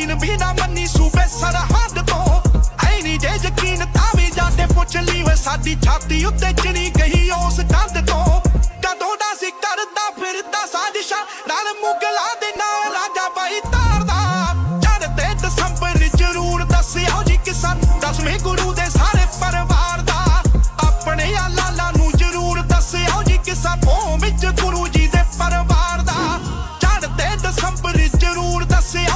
ਯਕੀਨ ਵੀ ਨਾ ਮੰਨੀ ਸੂਬੇ ਸਰਹੱਦ ਤੋਂ। ਐ ਨਹੀਂ ਜੇ ਯਕੀਨ ਤਾਂ ਵੀ ਜਾਂਦੇ ਪੁੱਛ ਲਈ ਵੇ ਸਾਡੀ ਛਾਤੀ ਉੱਤੇ ਚਣੀ ਗਈ ਉਸ ਕੰਧ ਤੋਂ। ਕਦੋਂ ਦਾ ਸੀ ਕਰਦਾ ਫਿਰਦਾ ਸਾਜ਼ਿਸ਼ਾਂ ਰਣ ਮੁਗਲਾਂ ਦੇ ਨਾਲ ਰਾਜਾ ਬਾਈ ਤਾਰਦਾ ਚੜ ਤੇ ਦਸੰਬਰ ਜ਼ਰੂਰ ਦੱਸਿਓ ਜੀ ਕਿਸਾਨ, ਦਸਵੇਂ ਗੁਰੂ ਦੇ ਸਾਰੇ ਪਰਿਵਾਰ ਦਾ। ਆਪਣੇ ਆਲਾਲਾ ਨੂੰ ਜ਼ਰੂਰ ਦੱਸਿਓ ਜੀ ਕਿਸਾਨ ਉਹ ਵਿੱਚ ਗੁਰੂ ਜੀ ਦੇ ਪਰਿਵਾਰ